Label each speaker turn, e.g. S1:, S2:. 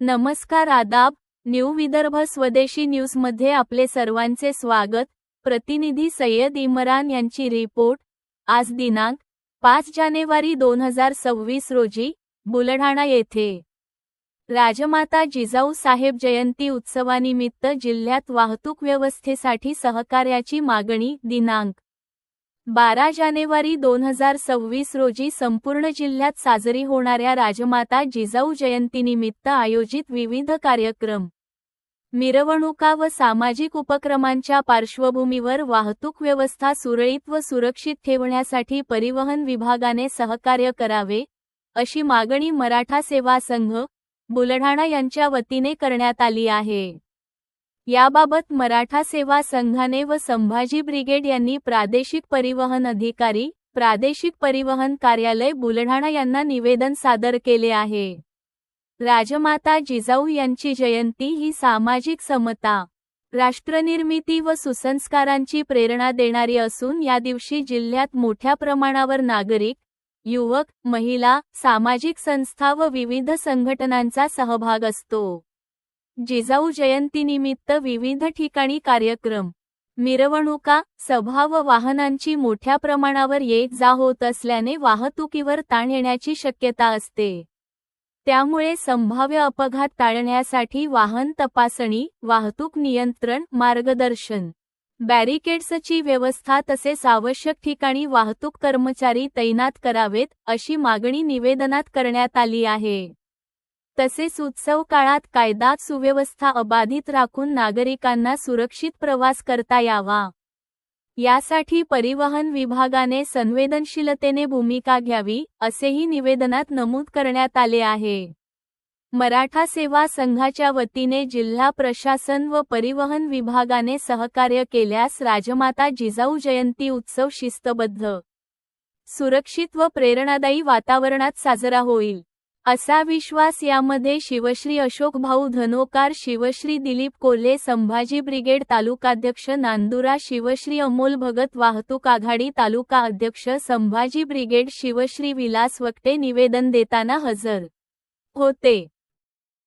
S1: नमस्कार आदाब न्यू विदर्भ स्वदेशी न्यूजमध्ये आपले सर्वांचे स्वागत. प्रतिनिधी सय्यद इम्रान यांची रिपोर्ट. आज दिनांक पाच जानेवारी दोन हजार सव्वीस रोजी बुलढाणा येथे राजमाता जिजाऊ साहेब जयंती उत्सवानिमित्त जिल्ह्यात वाहतूक व्यवस्थेसाठी सहकार्याची मागणी दिनांक बारा जानेवारी दोन हजार सव्वीस रोजी संपूर्ण जिल्ह्यात साजरी होणाऱ्या राजमाता जिजाऊ जयंतीनिमित्त आयोजित विविध कार्यक्रम मिरवणुका व सामाजिक उपक्रमांच्या पार्श्वभूमीवर वाहतूक व्यवस्था सुरळीत व सुरक्षित ठेवण्यासाठी परिवहन विभागाने सहकार्य करावे अशी मागणी मराठा सेवा संघ बुलढाणा यांच्या वतीने करण्यात आली आहे. याबाबत मराठा सेवा संघाने व संभाजी ब्रिगेड यांनी प्रादेशिक परिवहन अधिकारी प्रादेशिक परिवहन कार्यालय बुलढाणा यांना निवेदन सादर केले आहे. राजमाता जिजाऊ यांची जयंती ही सामाजिक समता राष्ट्रनिर्मिती व सुसंस्कारांची प्रेरणा देणारी असून या दिवशी जिल्ह्यात मोठ्या प्रमाणावर नागरिक युवक महिला सामाजिक संस्था व विविध संघटनांचा सहभाग असतो. जिजाऊ जयंतीनिमित्त विविध ठिकाणी कार्यक्रम मिरवणुका सभा व वाहनांची मोठ्या प्रमाणावर ये जा होत असल्याने वाहतुकीवर ताण येण्याची शक्यता असते. त्यामुळे संभाव्य अपघात टाळण्यासाठी वाहन तपासणी वाहतूक नियंत्रण मार्गदर्शन बॅरिकेड्सची व्यवस्था तसेच आवश्यक ठिकाणी वाहतूक कर्मचारी तैनात करावेत अशी मागणी निवेदनात करण्यात आली आहे. तसेच उत्सव काळात कायदा सुव्यवस्था अबाधित राखून नागरिकांना सुरक्षित प्रवास करता यावा. यासाठी परिवहन विभागाने संवेदनशीलतेने भूमिका घ्यावी असेही निवेदनात नमूद करण्यात आले आहे. मराठा सेवा संघाच्या वतीने जिल्हा प्रशासन व परिवहन विभागाने सहकार्य केल्यास राजमाता जिजाऊ जयंती उत्सव शिस्तबद्ध. सुरक्षित व प्रेरणादायी वातावरणात साजरा होईल. असा विश्वास यामध्ये शिवश्री अशोक भाऊ धनोकार शिवश्री दिलीप कोल्हे संभाजी ब्रिगेड तालुकाध्यक्ष नांदुरा शिवश्री अमोल भगत वाहतूक आघाडी तालुका अध्यक्ष संभाजी ब्रिगेड शिवश्री विलास वक्ते निवेदन देताना हजर होते.